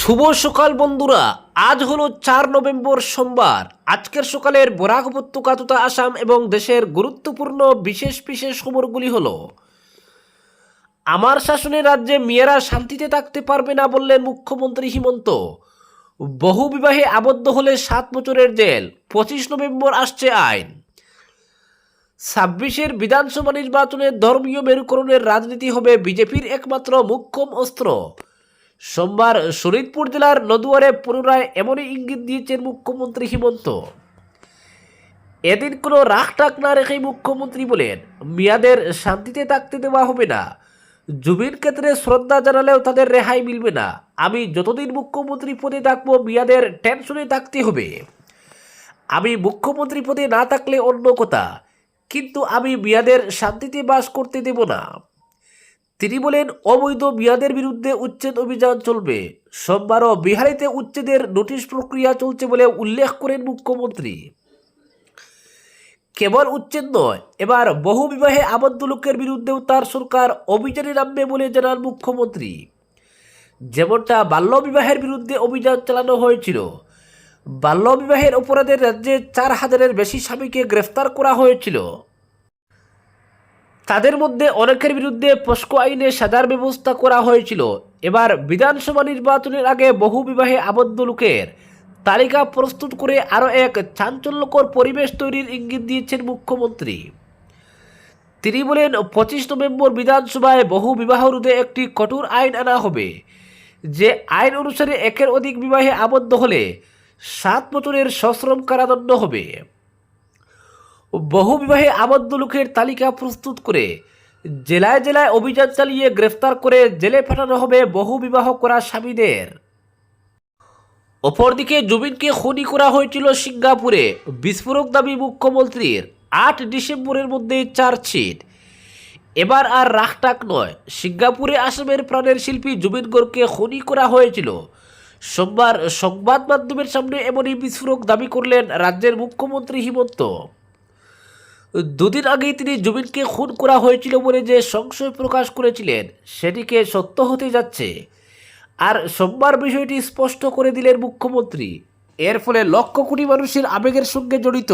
শুভ সকাল বন্ধুরা। আজ হলো চার নভেম্বর সোমবার। আজকের সকালের বরাক উপত্যকা তথা আসাম এবং দেশের গুরুত্বপূর্ণ বিশেষ বিশেষ খবরগুলি হলো, আমার শাসনের রাজ্যে মেয়েরা শান্তিতে থাকতে পারবে না বললেন মুখ্যমন্ত্রী হিমন্ত। বহু বিবাহে আবদ্ধ হলে সাত বছরের জেল, পঁচিশ নভেম্বর আসছে আইন। ছাব্বিশের বিধানসভা নির্বাচনে ধর্মীয় মেরুকরণের রাজনীতি হবে বিজেপির একমাত্র মুখ্যম অস্ত্র। সোমবার শরীদপুর জেলার নদুয়ারে পুনরায় এমনই ইঙ্গিত দিয়েছেন মুখ্যমন্ত্রী হিমন্ত। এদিন কোনো রাগ টাক না রেখেই মুখ্যমন্ত্রী বলেন, মিয়াদের শান্তিতে থাকতে দেওয়া হবে না। জুবিন ক্ষেত্রে শ্রদ্ধা জানালেও তাদের রেহাই মিলবে না। আমি যতদিন মুখ্যমন্ত্রী পদে থাকব, মিয়াদের টেনশনে থাকতে হবে। আমি মুখ্যমন্ত্রী পদে না থাকলে অন্য কথা, কিন্তু আমি মিয়াদের শান্তিতে বাস করতে দেব না। তিনি বলেন, অবৈধ মিয়াদের বিরুদ্ধে উচ্ছেদ অভিযান চলবে। সোমবারও বিহারিতে উচ্ছেদের নোটিশ প্রক্রিয়া চলছে বলে উল্লেখ করেন মুখ্যমন্ত্রী। কেবল উচ্ছেদ নয়, এবার বহু বিবাহে আবদ্ধ লোকের বিরুদ্ধেও তার সরকার অভিযানে নামবে বলে জানান মুখ্যমন্ত্রী। যেমনটা বাল্যবিবাহের বিরুদ্ধে অভিযান চালানো হয়েছিল। বাল্যবিবাহের অপরাধের রাজ্যে চার হাজারের বেশি স্বামীকে গ্রেফতার করা হয়েছিল। তাদের মধ্যে অনেকের বিরুদ্ধে পস্কো আইনে সাজার ব্যবস্থা করা হয়েছিল। এবার বিধানসভা নির্বাচনের আগে বহু বিবাহে আবদ্ধ লোকের তালিকা প্রস্তুত করে আরও এক চাঞ্চল্যকর পরিবেশ তৈরির ইঙ্গিত দিয়েছেন মুখ্যমন্ত্রী। তিনি বলেন, পঁচিশ নভেম্বর বিধানসভায় বহু বিবাহ রোধে একটি কঠোর আইন আনা হবে। যে আইন অনুসারে একের অধিক বিবাহে আবদ্ধ হলে সাত বছরের সশ্রম কারাদণ্ড হবে। বহু বিবাহে আবদ্ধ লোকের তালিকা প্রস্তুত করে জেলায় জেলায় অভিযান চালিয়ে গ্রেফতার করে জেলে পাঠানো হবে বহু বিবাহ করা স্বামীদের। অপরদিকে জুবিনকে খুনি করা হয়েছিল সিঙ্গাপুরে, বিস্ফোরক দাবি মুখ্যমন্ত্রীর, আট ডিসেম্বরের মধ্যে চার্জশিট। এবার আর রাখটাক নয়, সিঙ্গাপুরে আসামের প্রাণের শিল্পী জুবিন গৌরকে খুনি করা হয়েছিল। সোমবার সংবাদ মাধ্যমের সামনে এমনই বিস্ফোরক দাবি করলেন রাজ্যের মুখ্যমন্ত্রী হিমন্ত। দুদিন আগেই তিনি জুবিনকে খুন করা হয়েছিল বলে যে সংশয় প্রকাশ করেছিলেন, সেটিকে সত্য হতে যাচ্ছে। আর সোমবার বিষয়টি স্পষ্ট করে দিলেন মুখ্যমন্ত্রী। এর ফলে লক্ষ কোটি মানুষের আবেগের সঙ্গে জড়িত।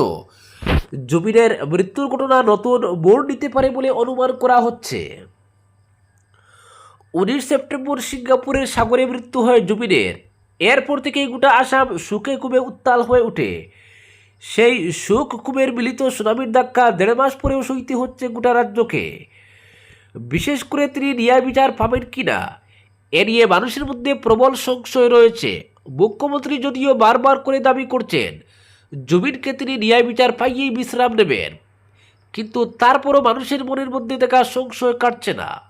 জুবিনের মৃত্যুর ঘটনা নতুন মোড় নিতে পারে বলে অনুমান করা হচ্ছে। উনিশ সেপ্টেম্বর সিঙ্গাপুরের সাগরে মৃত্যু হয় জুবিনের। এরপর থেকেই গোটা আসাম সুখে খুবে উত্তাল হয়ে ওঠে। সেই সুখ কুমের মিলিত সুনামির ধাক্কা দেড় মাস পরেও সইতে হচ্ছে গোটা রাজ্যকে। বিশেষ করে তিনি ন্যায় বিচার পাবেন কিনা, এ নিয়ে মানুষের মধ্যে প্রবল সংশয় রয়েছে। মুখ্যমন্ত্রী যদিও বারবার করে দাবি করছেন জুবিনকে তিনি ন্যায় বিচার পাইয়েই বিশ্রাম নেবেন। কিন্তু তারপরও মানুষের মনের মধ্যে দেখা সংশয় কাটছে না।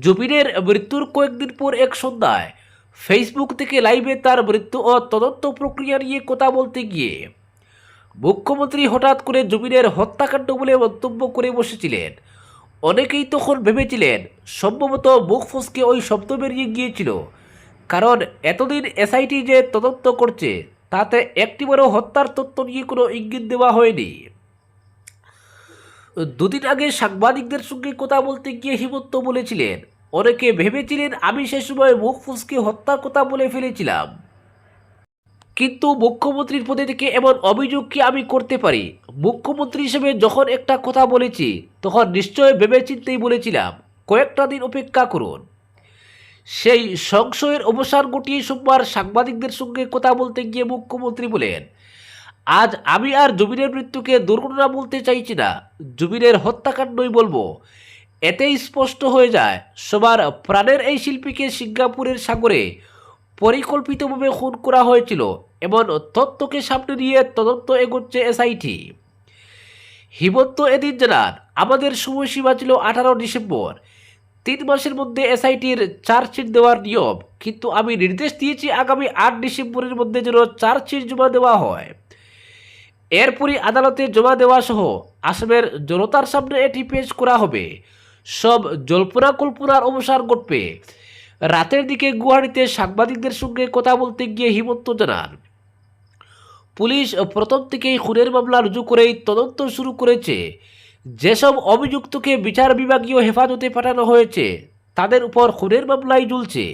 জুবিনের মৃত্যুর কয়েকদিন পর এক সন্ধ্যায় ফেসবুক থেকে লাইভে তার মৃত্যু ও তদন্ত প্রক্রিয়া নিয়ে কথা বলতে গিয়ে মুখ্যমন্ত্রী হঠাৎ করে জুবিনের হত্যাকাণ্ড বলে মন্তব্য করে বসেছিলেন। অনেকেই তখন ভেবেছিলেন, সম্ভবত মুখ ফসকে ওই শব্দ বেরিয়ে গিয়েছিল। কারণ এতদিন এসআইটি যে তদন্ত করছে, তাতে একটিবারও হত্যার তথ্য নিয়ে কোনো ইঙ্গিত দেওয়া হয়নি। দুদিন আগে সাংবাদিকদের সঙ্গে কথা বলতে গিয়ে হিমন্ত বলেছিলেন, অনেকে ভেবেছিলেন আমি সে সময় মুখ ফুসকে হত্যার কথা বলে ফেলেছিলাম। কিন্তু মুখ্যমন্ত্রীর পদে থেকে এমন অভিযোগ কি আমি করতে পারি? মুখ্যমন্ত্রী হিসেবে যখন একটা কথা বলেছি, তখন নিশ্চয় ভেবেচিন্তেই বলেছিলাম, কয়েকটা দিন অপেক্ষা করুন। সেই সংশয়ের অবসান ঘটিয়ে সোমবার সাংবাদিকদের সঙ্গে কথা বলতে গিয়ে মুখ্যমন্ত্রী বলেন, আজ আমি আর জুবিনের মৃত্যুকে দুর্ঘটনা বলতে চাইছি না, জুবিনের হত্যাকাণ্ডই বলব। এতেই স্পষ্ট হয়ে যায় সবার প্রাণের এই শিল্পীকে সিঙ্গাপুরের সাগরে পরিকল্পিতভাবে খুন করা হয়েছিল। এমন তথ্যকে সামনে নিয়ে তদন্ত এগোচ্ছে এসআইটি হিমন্ত এদিন জানান, আমাদের সময়সীমা ছিল আঠারো ডিসেম্বর। তিন মাসের মধ্যে এসআইটির চার্জশিট দেওয়ার নিয়ম, কিন্তু আমি নির্দেশ দিয়েছি আগামী আট ডিসেম্বরের মধ্যে যেন চার্জশিট জমা দেওয়া হয়। এরপরই আদালতে জমা দেওয়া সহ আসামের জনতার সামনে এটি পেশ করা হবে। সব জল্পনা কল্পনার অবসান ঘটবে। রাতের দিকে গুয়াহাটিতে সাংবাদিকদের সঙ্গে কথা বলতে গিয়ে হিমন্ত জানান পুলিশ প্রথম থেকেই খুনের মামলা রুজু করেই তদন্ত শুরু করেছে। যেসব অভিযুক্তকে বিচার বিভাগীয় হেফাজতে পাঠানো হয়েছে, তাদের উপর খুনের মামলাই ঝুলছে।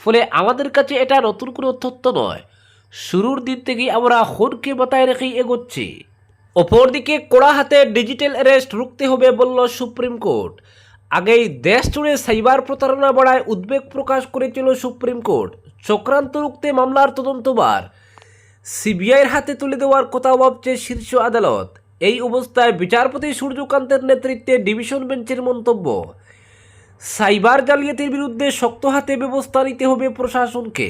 ফলে আমাদের কাছে এটা নতুন কোনো তথ্য নয়। শুরুর দিন থেকেই আমরা হনকে মাথায় রেখেই এগোচ্ছি। অপরদিকে কড়া হাতে ডিজিটাল অ্যারেস্ট রুখতে হবে বলল সুপ্রিম কোর্ট। আগেই দেশ জুড়ে সাইবার প্রতারণা বাড়ায় উদ্বেগ প্রকাশ করেছিল সুপ্রিম কোর্ট। চক্রান্ত রুখতে মামলার তদন্তবার সিবিআইয়ের হাতে তুলে দেওয়ার কথা ভাবছে শীর্ষ আদালত। এই অবস্থায় বিচারপতি সূর্যকান্তের নেতৃত্বে ডিভিশন বেঞ্চের মন্তব্য। সাইবার জালিয়াতির বিরুদ্ধে শক্ত হাতে ব্যবস্থা নিতে হবে প্রশাসনকে।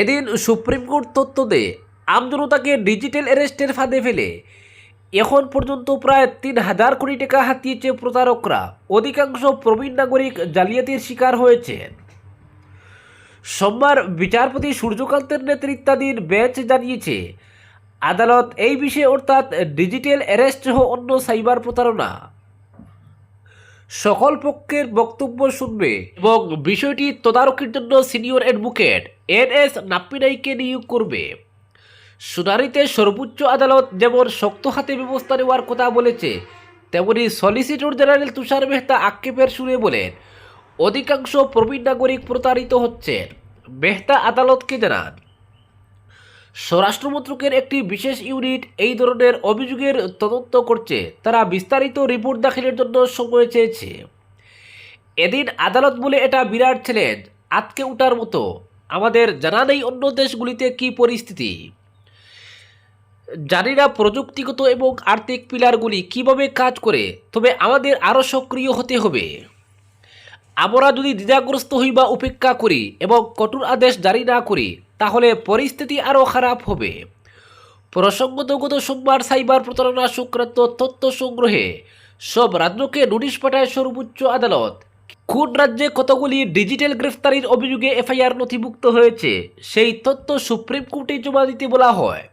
এদিন সুপ্রিম কোর্ট তথ্য দেয়, আমজনতাকে ডিজিটাল অ্যারেস্টের ফাঁদে ফেলে। এখন পর্যন্ত প্রায় তিন হাজার কোটি টাকা হাতিয়েছে প্রতারকরা। অধিকাংশ প্রবীণ নাগরিক জালিয়াতির শিকার হয়েছেন। সোমবার বিচারপতি সূর্যকান্তের নেতৃত্বাধীন বেঞ্চ জানিয়েছে, আদালত এই বিষয়ে অর্থাৎ ডিজিটাল অ্যারেস্ট সহ অন্য সাইবার প্রতারণা। সকল পক্ষের বক্তব্য শুনবে এবং বিষয়টি তদারকির জন্য সিনিয়র অ্যাডভোকেট এন এস নাপ্পিনাইকে নিয়োগ করবে। শুনানিতে সর্বোচ্চ আদালত যেমন শক্ত হাতে ব্যবস্থা নেওয়ার কথা বলেছে, তেমনি সলিসিটর জেনারেল তুষার মেহতা আক্ষেপের শুনে বলেন অধিকাংশ প্রবীণ নাগরিক প্রতারিত হচ্ছেন। মেহতা আদালতকে জানান স্বরাষ্ট্র মন্ত্রকের একটি বিশেষ ইউনিট এই ধরনের অভিযোগের তদন্ত করছে। তারা বিস্তারিত রিপোর্ট দাখিলের জন্য সময় চেয়েছে। এদিন আদালত বলে এটা বিরাট ছিলেন আজকে উঠার মতো। আমাদের জানা নেই অন্য দেশগুলিতে কি পরিস্থিতি। জানি না প্রযুক্তিগত এবং আর্থিক পিলারগুলি কীভাবে কাজ করে, তবে আমাদের আরও সক্রিয় হতে হবে। আমরা যদি দ্বিধাগ্রস্ত হই বা উপেক্ষা করি এবং কঠোর আদেশ জারি না করি, তাহলে পরিস্থিতি আরও খারাপ হবে। প্রসঙ্গত গত সোমবার সাইবার প্রতারণা সংক্রান্ত তথ্য সংগ্রহে সব রাজ্যকে নোটিশ পাঠায় সর্বোচ্চ আদালত। কোন রাজ্যে কতগুলি ডিজিটাল গ্রেফতারির অভিযোগে এফআইআর নথিভুক্ত হয়েছে, সেই তথ্য সুপ্রিম কোর্টে জমা দিতে বলা হয়।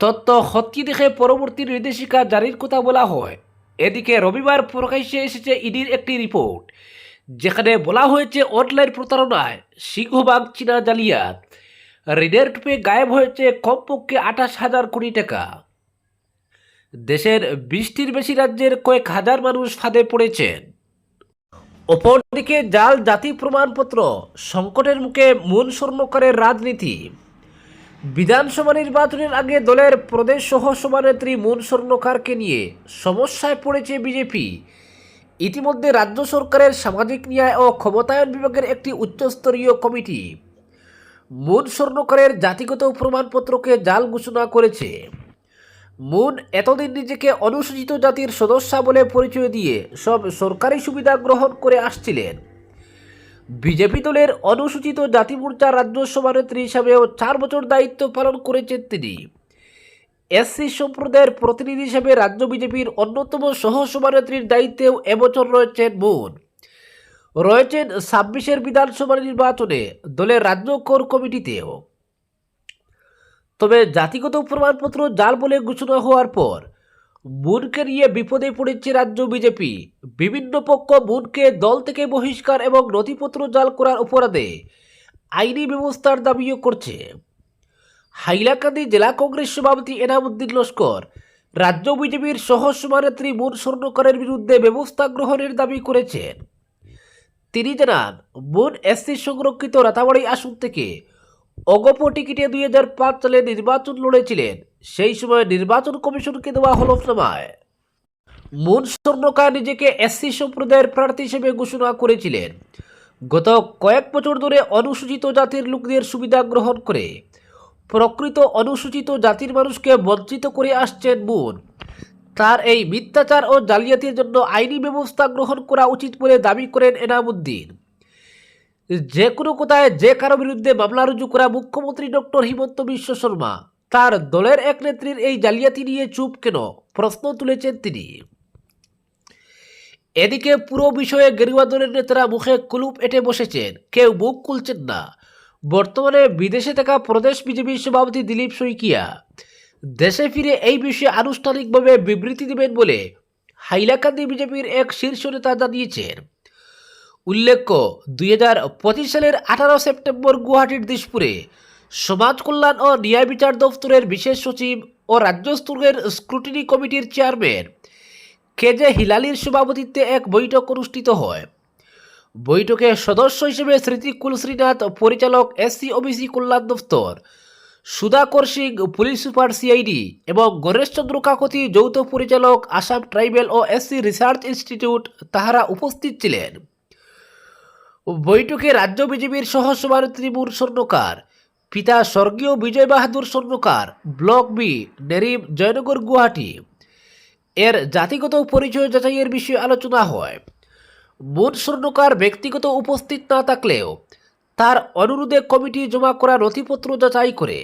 তথ্য খতিয়ে দেখে পরবর্তী নির্দেশিকা জারির কথা বলা হয়। এদিকে রবিবার প্রকাশ্যে এসেছে ইডির একটি রিপোর্ট। যেখানে বলা হয়েছে অনলাইন প্রতারণায় সিংহবাগ চীনা জালিয়াত। ঋণের টুপে গায়েব হয়েছে কমপক্ষে আঠাশ হাজার কোটি টাকা। দেশের বিশটির বেশি রাজ্যের কয়েক হাজার মানুষ ফাঁদে পড়েছেন। অপরদিকে জাল জাতি প্রমাণপত্র সংকটের মুখে মূল স্বর্ণকারের রাজনীতি। বিধানসভা নির্বাচনের আগে দলের প্রদেশ সহ সভানেত্রী মুন স্বর্ণকারকে নিয়ে সমস্যায় পড়েছে বিজেপি। ইতিমধ্যে রাজ্য সরকারের সামাজিক ন্যায় ও ক্ষমতায়ন বিভাগের একটি উচ্চস্তরীয় কমিটি মুন স্বর্ণকারের জাতিগত প্রমাণপত্রকে জাল ঘোষণা করেছে। মুন এতদিন নিজেকে অনুসূচিত জাতির সদস্যা বলে পরিচয় দিয়ে সব সরকারি সুবিধা গ্রহণ করে আসছিলেন। বিজেপি দলের অনুসূচিত জাতি মোর্চা রাজ্য সভানেত্রী হিসাবেও চার বছর দায়িত্ব পালন করেছেন তিনি। এসসি সম্প্রদায়ের প্রতিনিধি হিসেবে রাজ্য বিজেপির অন্যতম সহ সভানেত্রীর দায়িত্বেও এবছর রয়েছেন মুন রয়েছেন ছাব্বিশের বিধানসভা নির্বাচনে দলের রাজ্য কোর কমিটিতেও। তবে জাতিগত প্রমাণপত্র জাল বলে ঘোষণা হওয়ার পর মুনকে নিয়ে বিপদে পড়েছে রাজ্য বিজেপি। বিভিন্ন পক্ষ মুনকে দল থেকে বহিষ্কার এবং নথিপত্র জাল করার অপরাধে আইনি ব্যবস্থার দাবিও করছে। হাইলাকান্দি জেলা কংগ্রেস সভাপতি এনামুদ্দিন লস্কর, রাজ্য বিজেপির সহ সভানেত্রী মুন স্বর্ণকারের বিরুদ্ধে ব্যবস্থা গ্রহণের দাবি করেছেন। তিনি জানান মুন এসসি সংরক্ষিত রাতাবাড়ি আসন থেকে অগপ টিকিটে দুই হাজার পাঁচ সালে নির্বাচন লড়েছিলেন। সেই সময় নির্বাচন কমিশনকে দেওয়া হলফনামায় মুন স্বর্ণকার নিজেকে এসসি সম্প্রদায়ের প্রার্থী হিসেবে ঘোষণা করেছিলেন। গত কয়েক বছর ধরে অনুসূচিত জাতির লোকদের সুবিধা গ্রহণ করে প্রকৃত অনুসূচিত জাতির মানুষকে বঞ্চিত করে আসছেন মুন। তার এই মিথ্যাচার ও জালিয়াতির জন্য আইনি ব্যবস্থা গ্রহণ করা উচিত বলে দাবি করেন এনামুদ্দিন। যে কোনো কোথায় যে কারও বিরুদ্ধে মামলা রুজু করা মুখ্যমন্ত্রী ডক্টর হিমন্ত বিশ্ব শর্মা, তার দলের এক নেত্রীর এই জালিয়াতি নিয়ে চুপ কেন? প্রশ্ন তুলেছেন তিনি। এদিকে পুরো বিষয়ে গেরুয়া দলের নেতারা মুখে কুলুপ এঁটে বসেছেন। কেউ মুখ খুলছেন না। বর্তমানে বিদেশে থাকা প্রদেশ বিজেপির সভাপতি দিলীপ শইকিয়া, দেশে ফিরে এই বিষয়ে আনুষ্ঠানিকভাবে বিবৃতি দেবেন বলে হাইলাকান্দি বিজেপির এক শীর্ষ নেতা জানিয়েছেন। উল্লেখ্য, দুই হাজার পঁচিশ সালের আঠারো সেপ্টেম্বর গুয়াহাটির দিশপুরে সমাজ কল্যাণ ও ন্যায় বিচার দফতরের বিশেষ সচিব ও রাজ্য স্তরের স্ক্রুটিনি কমিটির চেয়ারম্যান কে জে হিলালির সভাপতিত্বে এক বৈঠক অনুষ্ঠিত হয়। বৈঠকে সদস্য হিসেবে স্মৃতি কুলশ্রীনাথ, পরিচালক এসসি ওবিসি কল্যাণ দফতর, Sudhakar Singh, police super CID এবং গণেশচন্দ্র কাকতি, যৌথ পরিচালক আসাম ট্রাইবেল ও এসসি রিসার্চ ইনস্টিটিউট তাহারা উপস্থিত ছিলেন। বৈঠকে রাজ্য বিজেপির সহসভানেত্রী মুর স্বর্ণকার, পিতা স্বর্গীয় বিজয় বাহাদুর স্বর্ণকার, ব্লক বি নেরিম জয়নগর গুয়াহাটি। এর জাতিগত পরিচয় যাচাইয়ের বিষয়ে আলোচনা হয়। মুন স্বর্ণকার ব্যক্তিগত উপস্থিত না থাকলেও তার অনুরোধে কমিটি জমা করা নথিপত্র যাচাই করে।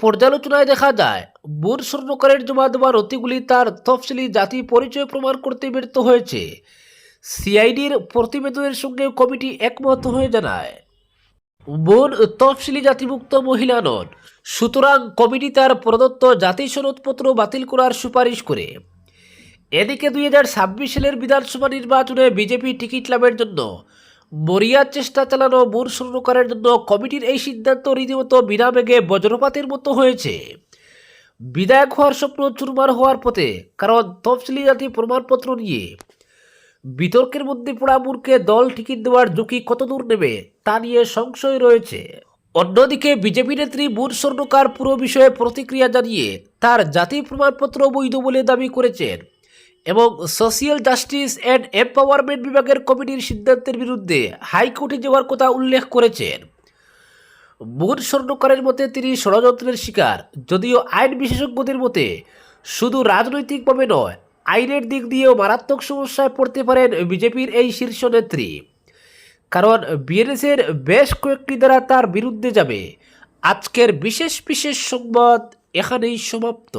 পর্যালোচনায় দেখা যায় মুন স্বর্ণকারের জমা দেওয়া নথিগুলি তার তফসিলি জাতি পরিচয় প্রমাণ করতে ব্যর্থ হয়েছে। সিআইডির প্রতিবেদনের সঙ্গে কমিটি একমত হয়ে জানায় বোন তফসিলি জাতিভুক্ত মহিলা নন, সুতরাং কমিটি তার প্রদত্ত জাতি সনদপত্র বাতিল করার সুপারিশ করে। এদিকে দুই হাজার ছাব্বিশ সালের বিধানসভা নির্বাচনে বিজেপি টিকিট লাভের জন্য মরিয়ার চেষ্টা চালানো মূল স্বর্ণকারের জন্য কমিটির এই সিদ্ধান্ত রীতিমতো বিনা বেগে বজ্রপাতের মতো হয়েছে। বিধায়ক হওয়ার স্বপ্ন চুরমার হওয়ার পথে, কারণ তফসিলি জাতি প্রমাণপত্র নিয়ে বিতর্কের মধ্যে পড়া মুরকে দল টিকিট দেওয়ার ঝুঁকি কতদূর নেবে তা নিয়ে সংশয় রয়েছে। অন্যদিকে বিজেপি নেত্রী মুন স্বর্ণকার পুরো বিষয়ে প্রতিক্রিয়া জানিয়ে তার জাতি প্রমাণপত্র বৈধ বলে দাবি করেছেন এবং সোশিয়াল জাস্টিস অ্যান্ড এম্পাওয়ারমেন্ট বিভাগের কমিটির সিদ্ধান্তের বিরুদ্ধে হাইকোর্টে যাওয়ার কথা উল্লেখ করেছেন। মুন স্বর্ণকারের মতে তিনি ষড়যন্ত্রের শিকার, যদিও আইন বিশেষজ্ঞদের মতে শুধু রাজনৈতিকভাবে নয়, আইনের দিক দিয়েও মারাত্মক সমস্যায় পড়তে পারেন বিজেপির এই শীর্ষ নেত্রী। কারণ বিএনএসের বেশ কয়েকটি দ্বারা তার বিরুদ্ধে যাবে। আজকের বিশেষ বিশেষ সংবাদ এখানেই সমাপ্ত।